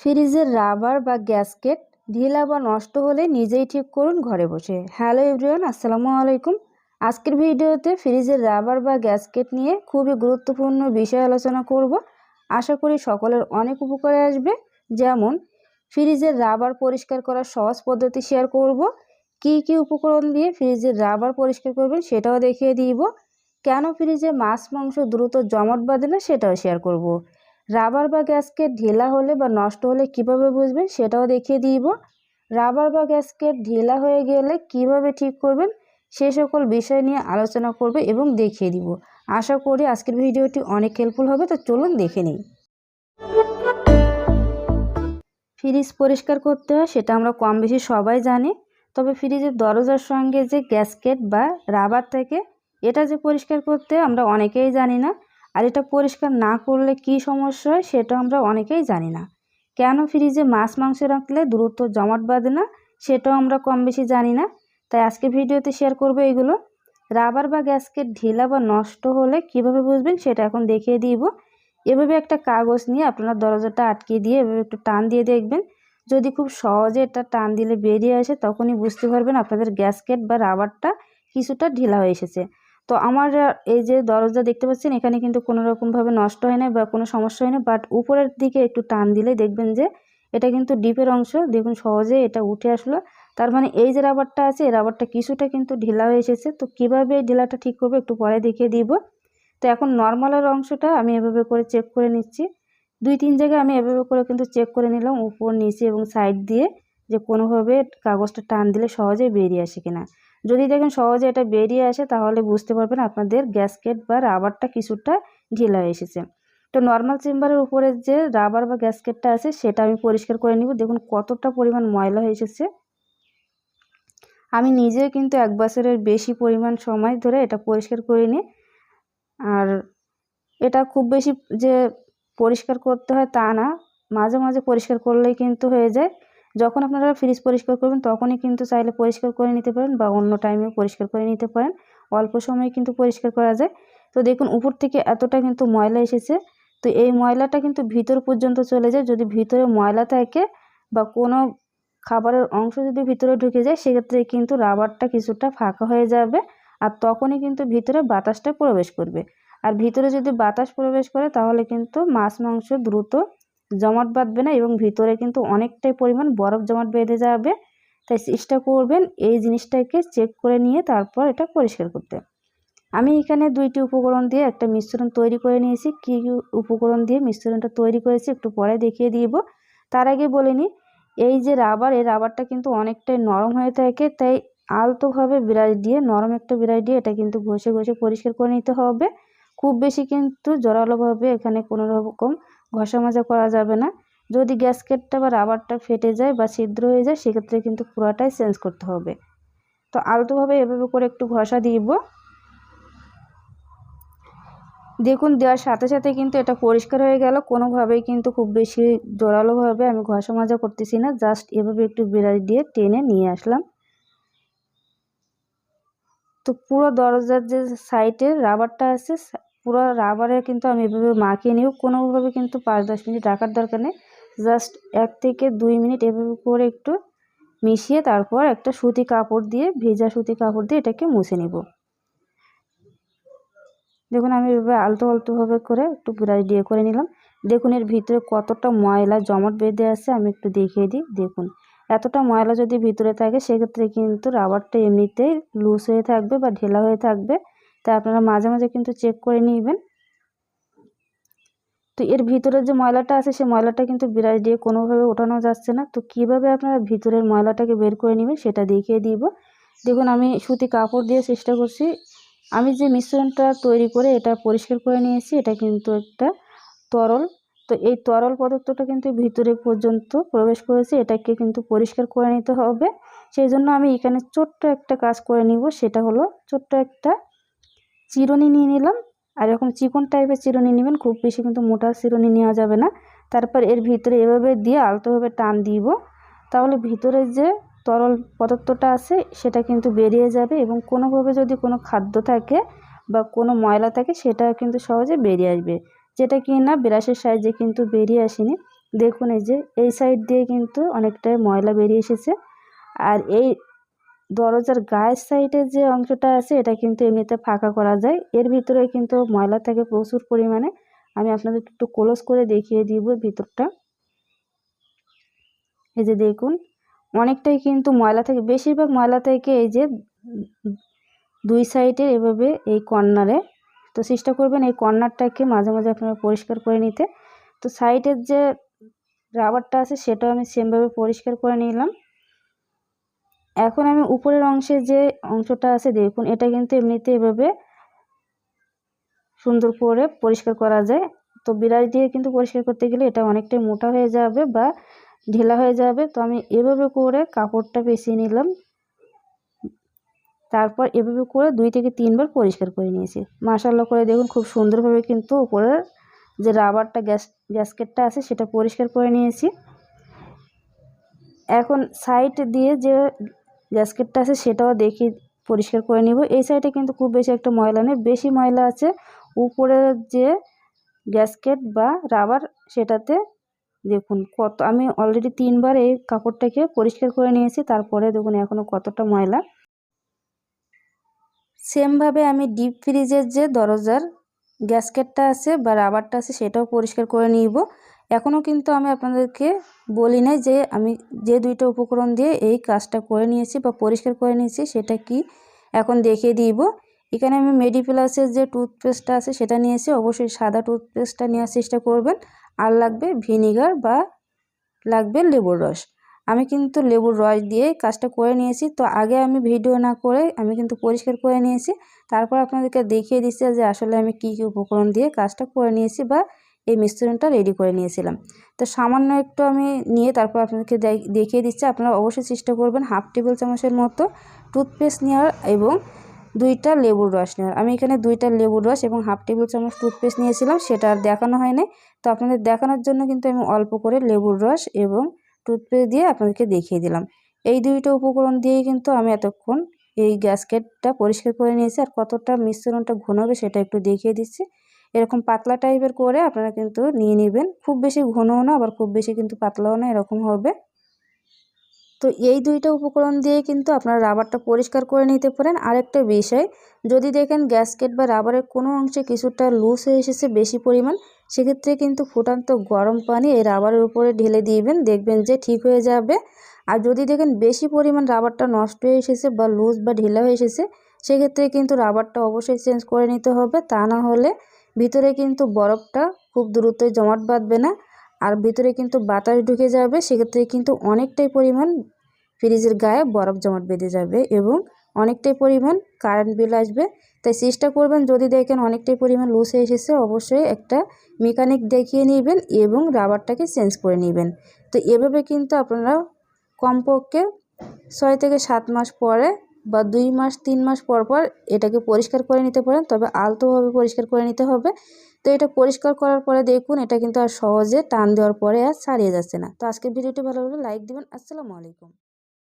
ফ্রিজের রাবার বা গ্যাসকেট ঢিলা বা নষ্ট হলে নিজেই ঠিক করুন ঘরে বসে। হ্যালো এভরিওয়ান, আসসালামু আলাইকুম। আজকের ভিডিওতে ফ্রিজের রাবার বা গ্যাসকেট নিয়ে খুবই গুরুত্বপূর্ণ বিষয় আলোচনা করব। আশা করি সকলের অনেক উপকারে আসবে। যেমন ফ্রিজের রাবার পরিষ্কার করার সহজ পদ্ধতি শেয়ার করব। কি কি উপকরণ দিয়ে ফ্রিজের রাবার পরিষ্কার করবেন সেটাও দেখিয়ে দিব। কেন ফ্রিজে মাছ, মাংস দ্রুত জমাট বাঁধে না সেটাও শেয়ার করব। রাবার বা গ্যাসকেট ঢিলা হলে বা নষ্ট হলে কীভাবে বুঝবেন সেটাও দেখিয়ে দিব। রাবার বা গ্যাসকেট ঢিলা হয়ে গেলে কীভাবে ঠিক করবেন সে সকল বিষয় নিয়ে আলোচনা করবে এবং দেখিয়ে দিব। আশা করি আজকের ভিডিওটি অনেক হেল্পফুল হবে, তো চলুন দেখে নিই। ফ্রিজ পরিষ্কার করতে হয়, সেটা আমরা কম বেশি সবাই জানি। তবে ফ্রিজের দরজার সঙ্গে যে গ্যাসকেট বা রাবার থাকে এটা যে পরিষ্কার করতে আমরা অনেকেই জানি না। আর এটা পরিষ্কার না করলে কি সমস্যা হয় সেটা আমরা অনেকেই জানি না। কেন ফ্রিজে মাছ মাংস রাখলে দ্রুত জমাট বাঁধে না সেটাও আমরা কম বেশি জানি না। তাই আজকে ভিডিওতে শেয়ার করব এগুলো। রাবার বা গ্যাসকেট ঢিলা বা নষ্ট হলে কীভাবে বুঝবেন সেটা এখন দেখিয়ে দিব। এভাবে একটা কাগজ নিয়ে আপনারা দরজাটা আটকে দিয়ে এভাবে একটু টান দিয়ে দেখবেন। যদি খুব সহজে এটা টান দিলে বেরিয়ে আসে তখনই বুঝতে পারবেন আপনাদের গ্যাসকেট বা রাবারটা কিছুটা ঢিলা হয়ে এসেছে। তো আমার এই যে দরজা দেখতে পাচ্ছেন, এখানে কিন্তু কোনো রকমভাবে নষ্ট হয় না বা কোনো সমস্যা হয় না বাট উপরের দিকে একটু টান দিলে দেখবেন যে এটা কিন্তু ডিপের অংশ। দেখুন সহজে এটা উঠে আসলো। তার মানে এই যে রাবারটা আছে, এই রাবারটা কিছুটা কিন্তু ঢিলা হয়ে এসেছে। তো কীভাবে এই ঢিলাটা ঠিক করব একটু পরে দেখিয়ে দিব। তো এখন নর্মালের অংশটা আমি এভাবে করে চেক করে নিচ্ছি। দুই, তিন জায়গায় আমি এভাবে করে কিন্তু চেক করে নিলাম, উপর, নিচে এবং সাইড দিয়ে, যে কোনোভাবে কাগজটা টান দিলে সহজে বেরিয়ে আসে কিনা। যদি দেখেন সহজে এটা বেরিয়ে আসে, তাহলে বুঝতে পারবেন আপনাদের গ্যাসকেট বা রাবারটা কিছুটা ঢিলা এসেছে। তো নর্মাল চেম্বারের উপরে যে রাবার বা গ্যাসকেটটা আছে, সেটা আমি পরিষ্কার করে নিব। দেখুন কতটা পরিমাণ ময়লা হয়ে এসেছে। আমি নিজে কিন্তু এক বছরের বেশি পরিমাণ সময় ধরে এটা পরিষ্কার করে নিই আর এটা খুব বেশি যে পরিষ্কার করতে হয় তা না, মাঝে মাঝে পরিষ্কার করলেই কিন্তু হয়ে যায়। যখন আপনারা ফ্রিজ পরিষ্কার করবেন, তখনই কিন্তু চাইলে পরিষ্কার করে নিতে পারেন বা অন্য টাইমেও পরিষ্কার করে নিতে পারেন। অল্প সময়ে কিন্তু পরিষ্কার করা যায়। তো দেখুন, উপর থেকে এতটা কিন্তু ময়লা এসেছে। তো এই ময়লাটা কিন্তু ভিতর পর্যন্ত চলে যায়। যদি ভিতরে ময়লা থাকে বা কোনো খাবারের অংশ যদি ভিতরে ঢুকে যায়, সেক্ষেত্রে কিন্তু রাবারটা কিছুটা ফাঁকা হয়ে যাবে আর তখনই কিন্তু ভিতরে বাতাসটা প্রবেশ করবে। আর ভিতরে যদি বাতাস প্রবেশ করে, তাহলে কিন্তু মাছ, মাংস দ্রুত জমাট বাঁধবে না এবং ভিতরে কিন্তু অনেকটাই পরিমাণ বরফ জমাট বেঁধে যাবে। তাই চেষ্টা করবেন এই জিনিসটাকে চেক করে নিয়ে তারপর এটা পরিষ্কার করতে। আমি এখানে দুইটি উপকরণ দিয়ে একটা মিশ্রণ তৈরি করে নিয়েছি। কী উপকরণ দিয়ে মিশ্রণটা তৈরি করেছি একটু পরে দেখিয়ে দিব। তার আগে বলে নিই এই যে রাবার, এই রাবারটা কিন্তু অনেকটাই নরম হয়ে থাকে, তাই আলতোভাবে বিরাজ দিয়ে, নরম একটা বিরাজ দিয়ে এটা কিন্তু ঘষে ঘষে পরিষ্কার করে নিতে হবে। খুব বেশি কিন্তু জোরালোভাবে এখানে কোনো রকম ঘষা মাজা করা যাবে না। যদি গ্যাসকেটটা বা রাবারটা ফেটে যায় বা ছিদ্র হয়ে যায়, সেক্ষেত্রে কিন্তু পুরাটাই চেঞ্জ করতে হবে। তো আলতোভাবে এভাবে করে একটু ঘষা দিব। দেখুন, দেওয়ার সাথে সাথে কিন্তু এটা পরিষ্কার হয়ে গেল। কোনোভাবেই কিন্তু খুব বেশি জোরালোভাবে আমি ঘষা মাজা করতেছি না। জাস্ট এভাবে একটু বিড়াল দিয়ে টেনে নিয়ে আসলাম। তো পুরো দরজার যে সাইডে রাবারটা আছে পুরো রাবারে কিন্তু আমি এভাবে মাখিয়ে নিব। কোনোভাবে কিন্তু পাঁচ দশ মিনিট রাখার দরকার নেই। জাস্ট এক থেকে দুই মিনিট এভাবে করে একটু মিশিয়ে তারপর একটা সুতি কাপড় দিয়ে, ভেজা সুতি কাপড় দিয়ে এটাকে মুছে নিব। দেখুন, আমি এভাবে আলতো আলতোভাবে করে একটু ব্রাশ দিয়ে করে নিলাম। দেখুন, এর ভিতরে কতটা ময়লা জমাট বেঁধে আছে, আমি একটু দেখিয়ে দিই। দেখুন, এতটা ময়লা যদি ভিতরে থাকে, সেক্ষেত্রে কিন্তু রাবারটা এমনিতেই লুজ হয়ে থাকবে বা ঢেলা হয়ে থাকবে। তাই আপনারা মাঝে মাঝে কিন্তু চেক করে নিবেন। তো এর ভিতরে যে ময়লাটা আছে সেই ময়লাটা কিন্তু বিরাজ দিয়ে কোনোভাবে ওঠানো যাচ্ছে না। তো কীভাবে আপনারা ভিতরের ময়লাটাকে বের করে নেবেন সেটা দেখিয়ে দিব। দেখুন, আমি সুতি কাপড় দিয়ে চেষ্টা করছি। আমি যে মিশ্রণটা তৈরি করে এটা পরিষ্কার করে নিয়েছি, এটা কিন্তু একটা তরল। তো এই তরল পদার্থটা কিন্তু ভিতরে পর্যন্ত প্রবেশ করেছে, এটাকে কিন্তু পরিষ্কার করে নিতে হবে। সেই জন্য আমি এখানে ছোট্ট একটা কাজ করে নিব, সেটা হলো ছোট্ট একটা চিরুনি নিয়ে নিলাম। আর এরকম চিকন টাইপের চিরুনি নেবেন, খুব বেশি কিন্তু মোটা চিরুনি নেওয়া যাবে না। তারপর এর ভিতরে এভাবে দিয়ে আলতোভাবে টান দিব। তাহলে ভিতরে যে তরল পদার্থটা আছে, সেটা কিন্তু বেরিয়ে যাবে এবং কোনোভাবে যদি কোনো খাদ্য থাকে বা কোনো ময়লা থাকে সেটা কিন্তু সহজে বেরিয়ে আসবে। যেটা কি না ব্রাশের সাহায্যে কিন্তু বেরিয়ে আসেনি। দেখুন এই যে, এই সাইড দিয়ে কিন্তু অনেকটাই ময়লা বেরিয়ে এসেছে। আর এই দরজার গায়ের সাইডে যে অংশটা আছে, এটা কিন্তু এমনিতে ফাঁকা করা যায়। এর ভিতরে কিন্তু ময়লা থাকে প্রচুর পরিমাণে। আমি আপনাদের একটু ক্লোজ করে দেখিয়ে দিব ভিতরটা। এই যে দেখুন, অনেকটাই কিন্তু ময়লা থাকে। বেশিরভাগ ময়লা থেকে এই যে দুই সাইডে এভাবে এই কর্নারে তো চেষ্টা করবেন এই কর্নারটাকে মাঝে মাঝে আপনারা পরিষ্কার করে নিতে। তো সাইডের যে রাবারটা আছে, সেটাও আমি সেমভাবে পরিষ্কার করে নিলাম। এখন আমি উপরের অংশে যে অংশটা আছে দেখুন, এটা কিন্তু এমনিতে এভাবে সুন্দর করে পরিষ্কার করা যায়। তো বিড়াল দিয়ে কিন্তু পরিষ্কার করতে গেলে এটা অনেকটাই মোটা হয়ে যাবে বা ঢেলা হয়ে যাবে। তো আমি এভাবে করে কাপড়টা পেঁচিয়ে নিলাম। তারপর এভাবে করে দুই থেকে তিনবার পরিষ্কার করে নিয়েছি। মাসাল্লা করে দেখুন, খুব সুন্দরভাবে কিন্তু উপরের যে রাবারটা, গ্যাস, গ্যাসকেটটা আছে, সেটা পরিষ্কার করে নিয়েছি। এখন সাইড দিয়ে যে গ্যাসকেটটা আছে সেটাও দেখি, পরিষ্কার করে নিব। এই সাইডে কিন্তু খুব বেশি একটা ময়লা নেই, বেশি ময়লা আছে। উপরের যে গ্যাসকেট বা রাবার সেটাতে দেখুন কত, আমি অলরেডি তিনবার এই কাপড়টাকে পরিষ্কার করে নিয়েছি, তারপরে দেখুন এখনও কতটা ময়লা। সেমভাবে আমি ডিপ ফ্রিজের যে দরজার গ্যাসকেটটা আছে বা রাবারটা আছে সেটাও পরিষ্কার করে নিব। এখনও কিন্তু আমি আপনাদেরকে বলি নাই যে আমি যে দুইটা উপকরণ দিয়ে এই কাজটা করে নিয়েছি বা পরিষ্কার করে নিয়েছি সেটা কি এখন দেখিয়ে দিব। এখানে আমি মেডিপ্লাসের যে টুথপেস্টটা আছে সেটা নিয়েছি, অবশ্যই সাদা টুথপেস্টটা নেওয়ার চেষ্টা করবেন। আর লাগবে ভিনিগার বা লাগবে লেবুর রস। আমি কিন্তু লেবুর রস দিয়ে কাজটা করে নিয়েছি। তো আগে আমি ভিডিও না করে আমি কিন্তু পরিষ্কার করে নিয়েছি। তারপর আপনাদেরকে দেখিয়ে দিচ্ছি যে আসলে আমি কী কী উপকরণ দিয়ে কাজটা করে নিয়েছি বা এই মিশ্রণটা রেডি করে নিয়েছিলাম। তো সামান্য একটু আমি নিয়ে তারপর আপনাদেরকে দেখিয়ে দিচ্ছি। আপনারা অবশ্যই চেষ্টা করবেন হাফ টেবিল চামচের মতো টুথপেস্ট নেওয়ার এবং দুইটা লেবুর রস নেওয়ার। আমি এখানে দুইটা লেবুর রস এবং হাফ টেবিল চামচ টুথপেস্ট নিয়েছিলাম, সেটা আর দেখানো হয়নি। তো আপনাদের দেখানোর জন্য কিন্তু আমি অল্প করে লেবুর রস এবং টুথপেস্ট দিয়ে আপনাদেরকে দেখিয়ে দিলাম। এই দুইটা উপকরণ দিয়েই কিন্তু আমি এতক্ষণ এই গ্যাসকেটটা পরিষ্কার করে নিয়েছি। আর কতটা মিশ্রণটা ঘন হবে সেটা একটু দেখিয়ে দিচ্ছি। এরকম পাতলা টাইপের করে আপনারা কিন্তু নিয়ে নেবেন। খুব বেশি ঘনও না, আবার খুব বেশি কিন্তু পাতলাও না, এরকম হবে। তো এই দুইটা উপকরণ দিয়ে কিন্তু আপনারা রাবারটা পরিষ্কার করে নিতে পারেন। আরেকটা বিষয়, যদি দেখেন গ্যাসকেট বা রাবারের কোনো অংশে কিছুটা লুজ হয়ে এসেছে বেশি পরিমাণ, সেক্ষেত্রে কিন্তু ফুটান্ত গরম পানি এই রাবারের উপরে ঢেলে দিবেন, দেখবেন যে ঠিক হয়ে যাবে। আর যদি দেখেন বেশি পরিমাণ রাবারটা নষ্ট হয়ে এসেছে বা লুজ বা ঢিলা হয়ে এসেছে, সেক্ষেত্রে কিন্তু রাবারটা অবশ্যই চেঞ্জ করে নিতে হবে। তা না হলে ভিতরে কিন্তু বরফটা খুব দ্রুতই জমাট বাঁধবে না, আর ভিতরে কিন্তু বাতাস ঢুকে যাবে, সেক্ষেত্রে কিন্তু অনেকটাই পরিমাণ ফ্রিজের গায়ে বরফ জমাট বেঁধে যাবে এবং অনেকটাই পরিমাণ কারেন্ট বিল আসবে। তাই চেষ্টা করবেন, যদি দেখেন অনেকটাই পরিমাণ লুজ হয়ে এসেছে, অবশ্যই একটা মেকানিক দেখিয়ে নেবেন এবং রাবারটাকে চেঞ্জ করে নেবেন। তো এভাবে কিন্তু আপনারা কমপক্ষে ছয় থেকে সাত মাস পরে বা দুই মাস, তিন মাস পর পর এটাকে পরিষ্কার করে নিতে পারেন, তবে আলতোভাবে পরিষ্কার করে নিতে হবে। তো এটা পরিষ্কার করার পরে দেখুন, এটা কিন্তু আর সহজে টান দেওয়ার পরে আর ছাড়িয়ে যাচ্ছে না। তো আজকের ভিডিওটি ভালো লাগলে লাইক দিবেন। আসসালামু আলাইকুম।